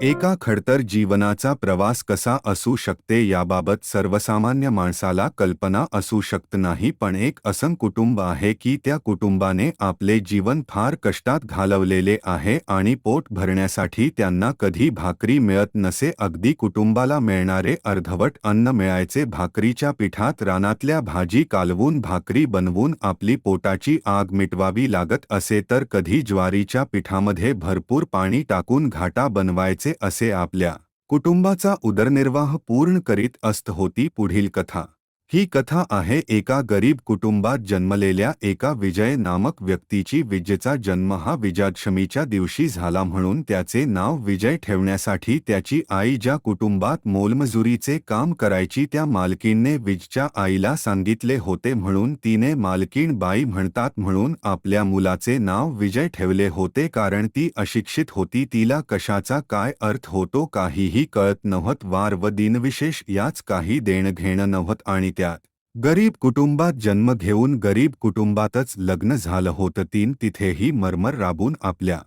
एका खडतर जीवनाचा प्रवास कसा असू शकते याबाबत सर्वसामान्य माणसाला कल्पना असू शकत नाही पण एक असं कुटुंब आहे की त्या कुटुंबाने आपले जीवन फार कष्टात घालवलेले आहे आणि पोट भरण्यासाठी त्यांना कधी भाकरी मिळत नसे अगदी कुटुंबाला मिळणारे अर्धवट अन्न मिळायचे भाकरीच्या पिठात रानातल्या भाजी कालवून भाकरी बनवून आपली पोटाची आग मिटवावी लागत असे तर कधी ज्वारीच्या पिठामध्ये भरपूर पाणी टाकून घाटा बनवायचे असे आपल्या कुटुंबाचा उदरनिर्वाह पूर्ण करीत असत होती पुढील कथा. ही कथा आहे एका गरीब कुटुंबात जन्मलेल्या एका विजय नामक व्यक्तीची. विजेचा जन्म हा विजयादशमीच्या दिवशी झाला म्हणून त्याचे नाव विजय ठेवण्यासाठी त्याची आई ज्या कुटुंबात मोलमजुरीचे काम करायची त्या मालकीणने विजच्या आईला सांगितले होते म्हणून तिने मालकीण बाई म्हणतात म्हणून आपल्या मुलाचे नाव विजय ठेवले होते कारण ती अशिक्षित होती. तिला कशाचा काय अर्थ होतो काहीही कळत नव्हत. वार व दिनविशेष याच काही देणं घेणं नव्हत आणि त्यात गरीब कुटुंबात जन्म घेऊन गरीब कुटुंबातच लग्न झालं होतं तीन तिथेही मरमर राबून आपल्या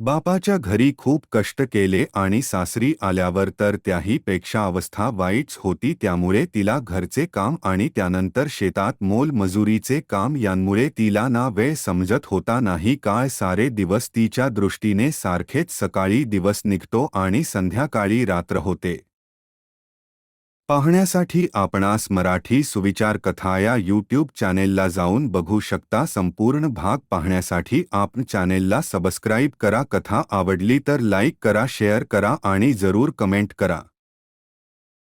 बापाच्या घरी खूप कष्ट केले आणि सासरी आल्यावर तर त्याही पेक्षा अवस्था वाईटच होती त्यामुळे तिला घरचे काम आणि त्यानंतर शेतात मोल मजुरीचे काम यांमुळे तिला ना वेळ समजत होता नाही काय सारे दिवस तिच्या दृष्टीने सारखेच सकाळी दिवस निघतो आणि संध्याकाळी रात्र होते. पाहण्यासाठी आपणास मराठी सुविचार कथा या यूट्यूब चॅनेलला जाऊन बघू शकता. संपूर्ण भाग पाहण्यासाठी आपण चॅनेलला सबस्क्राईब करा. कथा आवडली तर लाईक करा शेअर करा आणि जरूर कमेंट करा.